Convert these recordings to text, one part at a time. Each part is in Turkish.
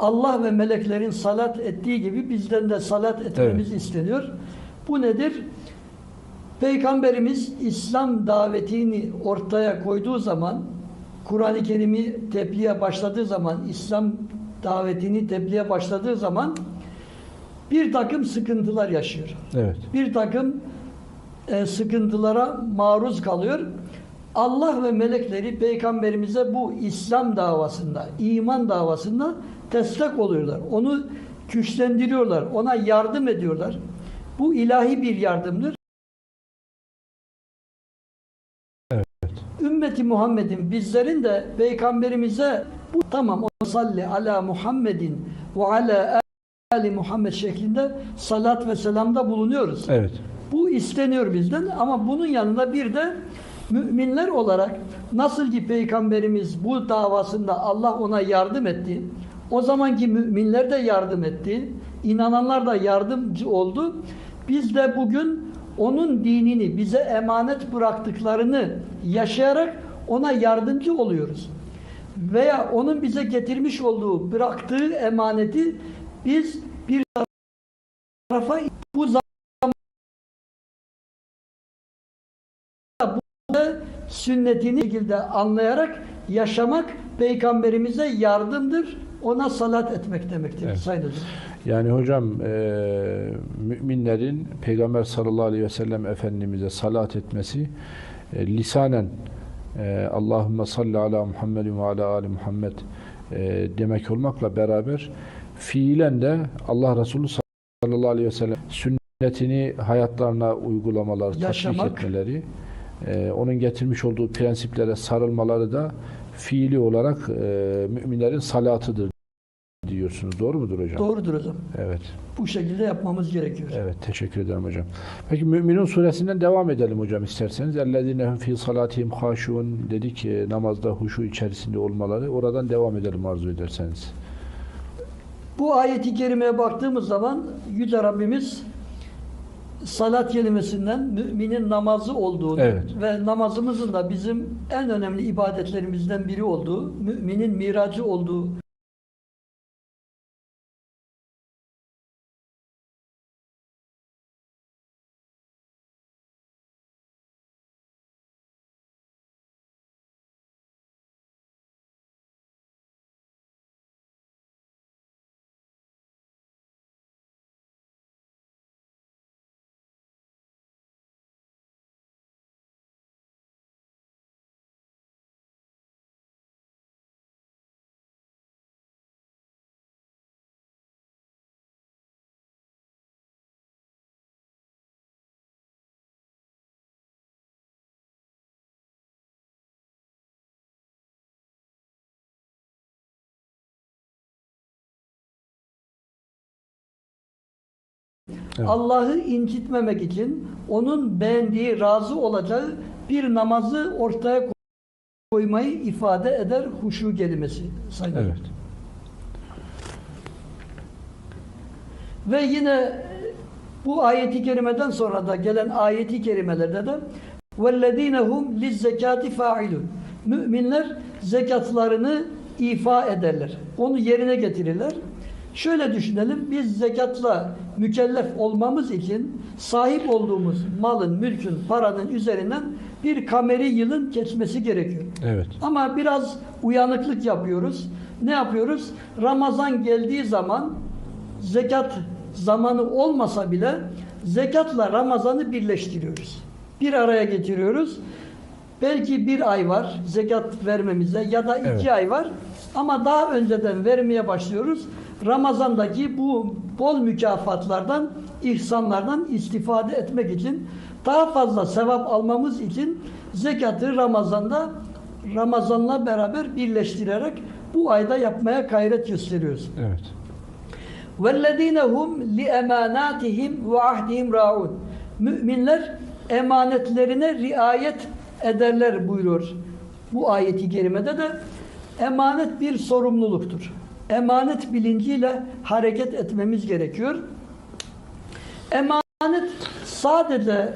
Allah ve meleklerin salat ettiği gibi bizden de salat etmemiz Evet. isteniyor. Bu nedir? Peygamberimiz İslam davetini ortaya koyduğu zaman, Kur'an-ı Kerim'i tebliğe başladığı zaman, İslam davetini tebliğe başladığı zaman bir takım sıkıntılar yaşıyor. Evet. Bir takım e, sıkıntılara maruz kalıyor. Allah ve melekleri peygamberimize bu İslam davasında, iman davasında destek oluyorlar. Onu güçlendiriyorlar, ona yardım ediyorlar. Bu ilahi bir yardımdır. Ümmeti Muhammed'in bizlerin de peygamberimize bu tamam o salli ala Muhammedin ve ala ali Muhammed şeklinde salat ve selamda bulunuyoruz. Evet. Bu isteniyor bizden ama bunun yanında bir de müminler olarak nasıl ki peygamberimiz bu davasında Allah ona yardım etti. O zamanki müminler de yardım etti. inananlar da yardımcı oldu. Biz de bugün onun dinini bize emanet bıraktıklarını yaşayarak ona yardımcı oluyoruz. Veya onun bize getirmiş olduğu, bıraktığı emaneti biz bir tarafa bu sünnetini şekilde anlayarak yaşamak peygamberimize yardımdır. Ona salat etmek demektir Evet. Sayın Hocam. Yani hocam e, müminlerin Peygamber sallallahu aleyhi ve sellem Efendimiz'e salat etmesi e, lisanen e, Allahümme salli ala Muhammedin ve ala ali Muhammed e, demek olmakla beraber fiilen de Allah Resulü sallallahu aleyhi ve sellem sünnetini hayatlarına uygulamaları, tatbik Yaşamak. etmeleri, e, onun getirmiş olduğu prensiplere sarılmaları da fiili olarak e, müminlerin salatıdır diyorsunuz. Doğru mudur hocam? Doğrudur hocam. Evet. Bu şekilde yapmamız gerekiyor. Evet. Teşekkür ederim hocam. Peki Müminun suresinden devam edelim hocam isterseniz. اَلَّذِينَ هُمْ ف۪ي صَلَاتِهِمْ خَاشُونَ dedik e, namazda huşu içerisinde olmaları. Oradan devam edelim arzu ederseniz. Bu ayeti kerimeye baktığımız zaman Yüce Rabbimiz salat kelimesinden müminin namazı olduğunu Evet. ve namazımızın da bizim en önemli ibadetlerimizden biri olduğu, müminin miracı olduğu Evet. Allah'ı incitmemek için onun beğendiği, razı olacağı bir namazı ortaya koymayı ifade eder huşu kelimesi. Sayın evet. Ve yine bu ayeti kerimeden sonra da gelen ayeti kerimelerde de وَالَّذ۪ينَ هُمْ لِلزَّكَاتِ فَاِلُونَ Müminler zekatlarını ifa ederler. Onu yerine getirirler. Şöyle düşünelim, biz zekatla mükellef olmamız için sahip olduğumuz malın, mülkün, paranın üzerinden bir kameri yılın geçmesi gerekiyor. Evet. Ama biraz uyanıklık yapıyoruz. Ne yapıyoruz? Ramazan geldiği zaman zekat zamanı olmasa bile zekatla Ramazan'ı birleştiriyoruz. Bir araya getiriyoruz. Belki bir ay var zekat vermemize ya da iki Evet. ay var. Ama daha önceden vermeye başlıyoruz. Ramazan'daki bu bol mükafatlardan, ihsanlardan istifade etmek için daha fazla sevap almamız için zekatı Ramazan'da Ramazan'la beraber birleştirerek bu ayda yapmaya gayret gösteriyoruz. Evet. وَالَّذ۪ينَ هُمْ لِاَمَانَاتِهِمْ وَعَهْدِهِمْ رَاعُونَ Müminler emanetlerine riayet ederler buyuruyor. Bu ayeti kerimede de emanet bir sorumluluktur. Emanet bilinciyle hareket etmemiz gerekiyor. Emanet sadece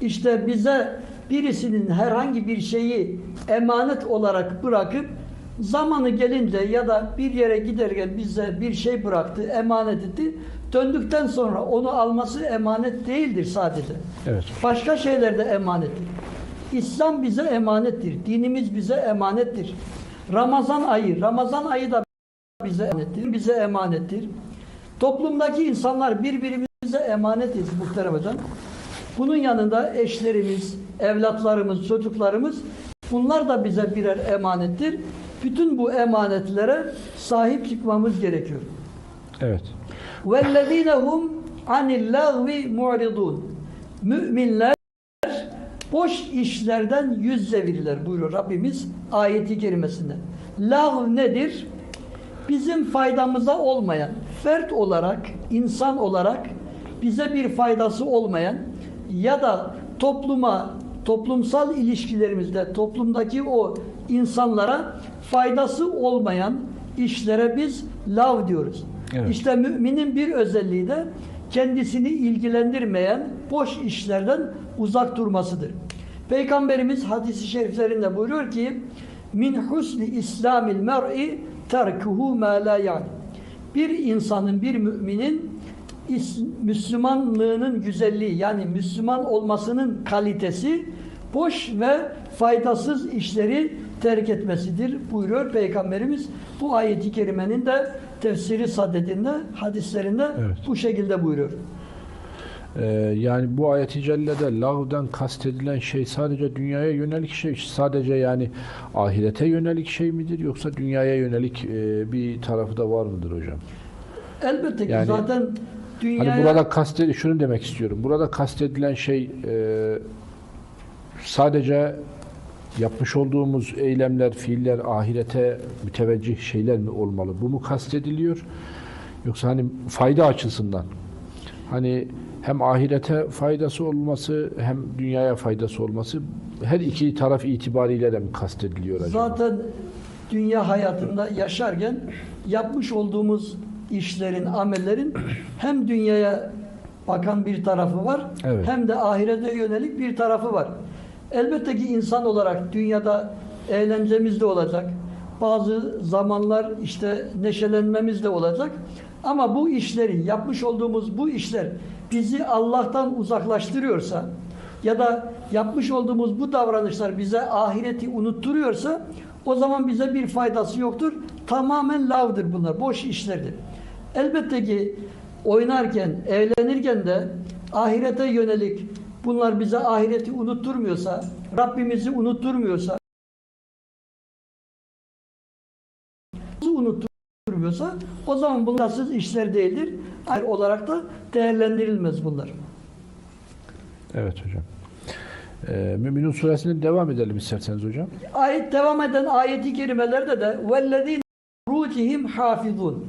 işte bize birisinin herhangi bir şeyi emanet olarak bırakıp Zamanı gelince ya da bir yere giderken bize bir şey bıraktı, emanet etti. Döndükten sonra onu alması emanet değildir sadece. Evet. Başka şeyler de emanettir. İslam bize emanettir. Dinimiz bize emanettir. Ramazan ayı, Ramazan ayı da bize emanettir. Bize emanettir. Toplumdaki insanlar birbirimize emanetiz muhterem hocam. Bunun yanında eşlerimiz, evlatlarımız, çocuklarımız bunlar da bize birer emanettir. Bütün bu emanetlere sahip çıkmamız gerekiyor. Evet. وَالَّذ۪ينَ هُمْ عَنِ اللّٰغْوِ مُعْرِضُونَ Müminler boş işlerden yüz çevirirler buyuruyor Rabbimiz ayeti kerimesinde. Lağv nedir? Bizim faydamıza olmayan, fert olarak, insan olarak bize bir faydası olmayan ya da topluma, toplumsal ilişkilerimizde, toplumdaki o insanlara faydası olmayan işlere biz lav diyoruz. Evet. İşte müminin bir özelliği de kendisini ilgilendirmeyen boş işlerden uzak durmasıdır. Peygamberimiz hadisi şeriflerinde buyuruyor ki min husni islamil mer'i terkuhu ma la yani. Bir insanın, bir müminin Müslümanlığının güzelliği yani Müslüman olmasının kalitesi boş ve faydasız işleri terk etmesidir buyuruyor Peygamberimiz. Bu ayeti kerimenin de tefsiri sadedinde, hadislerinde Evet. bu şekilde buyuruyor. Ee, yani bu ayet-i cellede lağvden kastedilen şey sadece dünyaya yönelik şey, sadece yani ahirete yönelik şey midir yoksa dünyaya yönelik e, bir tarafı da var mıdır hocam? Elbette ki Yani- zaten dünyaya Hani burada kastedi şunu demek istiyorum. Burada kastedilen şey e, sadece yapmış olduğumuz eylemler, fiiller ahirete müteveccih şeyler mi olmalı? Bu mu kastediliyor? Yoksa hani fayda açısından hani hem ahirete faydası olması hem dünyaya faydası olması her iki taraf itibariyle de mi kastediliyor acaba? Zaten dünya hayatında yaşarken yapmış olduğumuz işlerin, amellerin hem dünyaya bakan bir tarafı var Evet. hem de ahirete yönelik bir tarafı var. Elbette ki insan olarak dünyada eğlencemiz de olacak. Bazı zamanlar işte neşelenmemiz de olacak. Ama bu işleri, yapmış olduğumuz bu işler bizi Allah'tan uzaklaştırıyorsa ya da yapmış olduğumuz bu davranışlar bize ahireti unutturuyorsa o zaman bize bir faydası yoktur. Tamamen lavdır bunlar, boş işlerdir. Elbette ki oynarken, eğlenirken de ahirete yönelik bunlar bize ahireti unutturmuyorsa, Rabbimizi unutturmuyorsa, durmuyorsa o zaman bunlar siz işler değildir. Ayrı olarak da değerlendirilmez bunlar. Evet hocam. Ee, Müminun suresinin devam edelim isterseniz hocam. Ayet devam eden ayeti kerimelerde de vellezîne rucihim hafizun.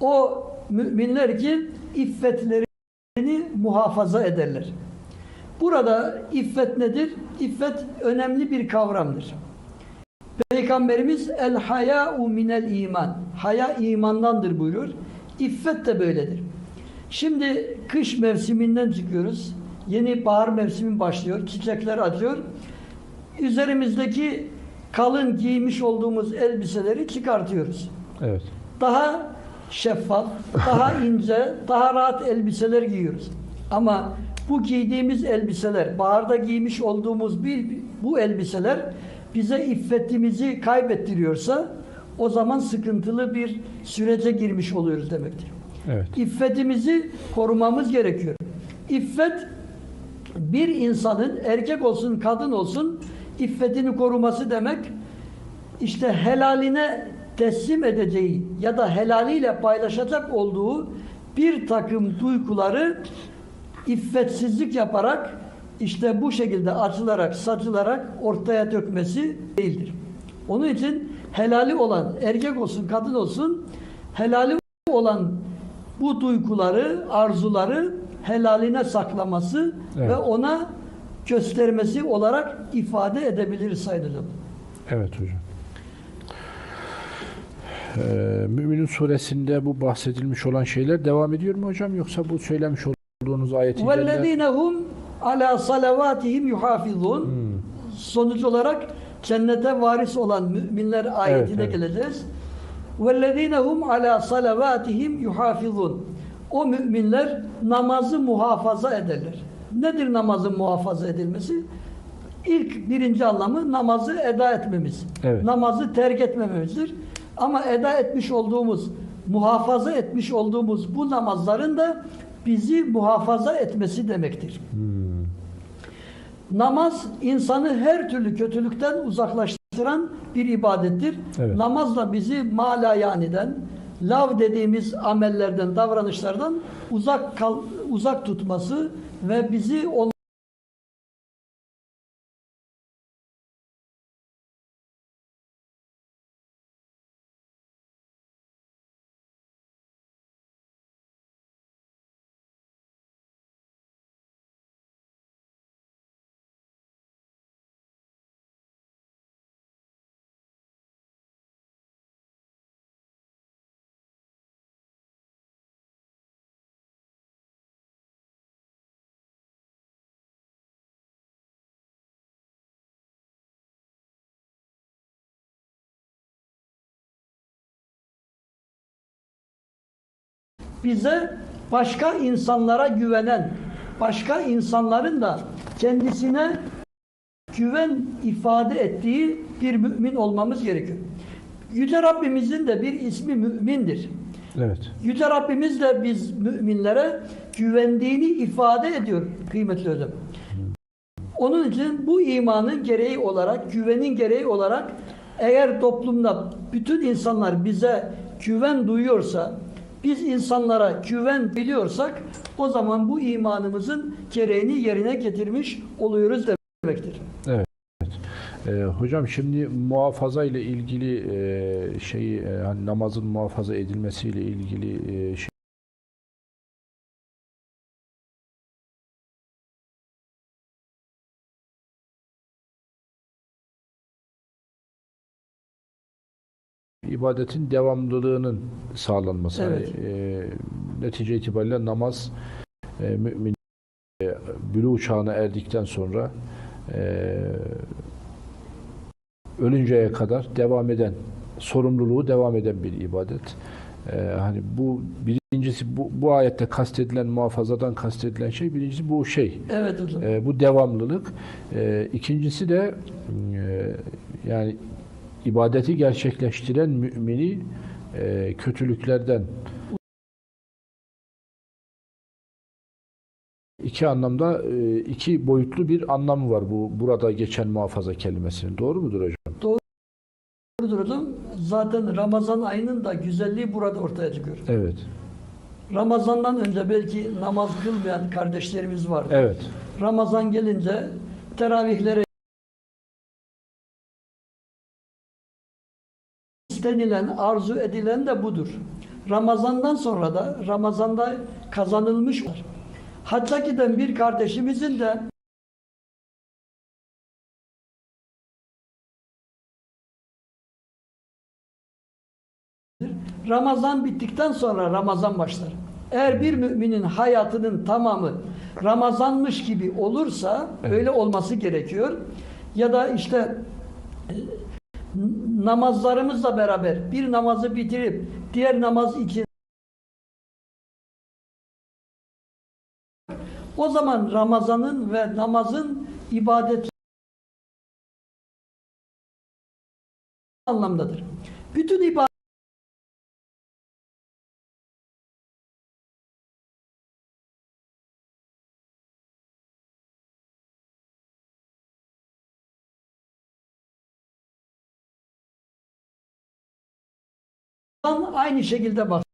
O müminler ki iffetlerini muhafaza ederler. Burada iffet nedir? İffet önemli bir kavramdır. Peygamberimiz el haya'u minel iman. Haya imandandır buyuruyor. İffet de böyledir. Şimdi kış mevsiminden çıkıyoruz. Yeni bahar mevsimi başlıyor. Çiçekler açıyor. Üzerimizdeki kalın giymiş olduğumuz elbiseleri çıkartıyoruz. Evet. Daha şeffaf, daha ince, daha rahat elbiseler giyiyoruz. Ama bu giydiğimiz elbiseler, baharda giymiş olduğumuz bir, bu elbiseler bize iffetimizi kaybettiriyorsa o zaman sıkıntılı bir sürece girmiş oluyoruz demektir. Evet. İffetimizi korumamız gerekiyor. İffet bir insanın erkek olsun kadın olsun iffetini koruması demek işte helaline teslim edeceği ya da helaliyle paylaşacak olduğu bir takım duyguları iffetsizlik yaparak işte bu şekilde açılarak, saçılarak ortaya dökmesi değildir. Onun için helali olan erkek olsun, kadın olsun helali olan bu duyguları, arzuları helaline saklaması Evet. ve ona göstermesi olarak ifade edebilir sayılır. Evet hocam. Ee, Müminun suresinde bu bahsedilmiş olan şeyler devam ediyor mu hocam yoksa bu söylemiş olduğunuz ayet-i ala salavatihim yuhafizun. Sonuç olarak cennete varis olan müminler ayetine evet, evet. geleceğiz. Vellezinehum ala salavatihim yuhafizun. O müminler namazı muhafaza ederler. Nedir namazın muhafaza edilmesi? İlk birinci anlamı namazı eda etmemiz. Evet. Namazı terk etmememizdir. Ama eda etmiş olduğumuz, muhafaza etmiş olduğumuz bu namazların da bizi muhafaza etmesi demektir. Hmm. Namaz insanı her türlü kötülükten uzaklaştıran bir ibadettir. Evet. Namazla bizi malayaniden, lav dediğimiz amellerden, davranışlardan uzak kal, uzak tutması ve bizi on bize başka insanlara güvenen, başka insanların da kendisine güven ifade ettiği bir mümin olmamız gerekiyor. Yüce Rabbimizin de bir ismi mümindir. Evet. Yüce Rabbimiz de biz müminlere güvendiğini ifade ediyor kıymetli hocam. Onun için bu imanın gereği olarak, güvenin gereği olarak eğer toplumda bütün insanlar bize güven duyuyorsa, biz insanlara güven biliyorsak o zaman bu imanımızın gereğini yerine getirmiş oluyoruz demektir. Ee, hocam şimdi muhafaza ile ilgili e, şeyi e, hani namazın muhafaza edilmesiyle ilgili e, şey ibadetin devamlılığının sağlanması. Evet. E, netice itibariyle namaz e, mümin e, bülü çağına erdikten sonra e, ölünceye kadar devam eden sorumluluğu devam eden bir ibadet. Ee, hani bu birincisi bu, bu ayette kastedilen muhafazadan kastedilen şey birincisi bu şey Evet hocam. Ee, bu devamlılık. Ee, ikincisi de e, yani ibadeti gerçekleştiren mümini e, kötülüklerden iki anlamda e, iki boyutlu bir anlamı var bu burada geçen muhafaza kelimesinin. Doğru mudur hocam? Doğrudur hocam. Zaten Ramazan ayının da güzelliği burada ortaya çıkıyor. Evet. Ramazandan önce belki namaz kılmayan kardeşlerimiz vardı. Evet. Ramazan gelince teravihlere istenilen, arzu edilen de budur. Ramazandan sonra da Ramazan'da kazanılmış var. Hacca giden bir kardeşimizin de Ramazan bittikten sonra Ramazan başlar. Eğer bir müminin hayatının tamamı Ramazanmış gibi olursa Evet. öyle olması gerekiyor. Ya da işte namazlarımızla beraber bir namazı bitirip diğer namaz için o zaman Ramazan'ın ve namazın ibadet anlamdadır. Bütün ibadet aynı şekilde bak.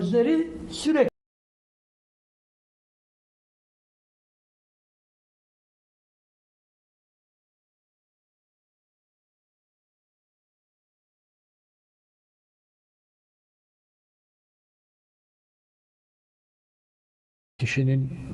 Sözleri sürekli Kişinin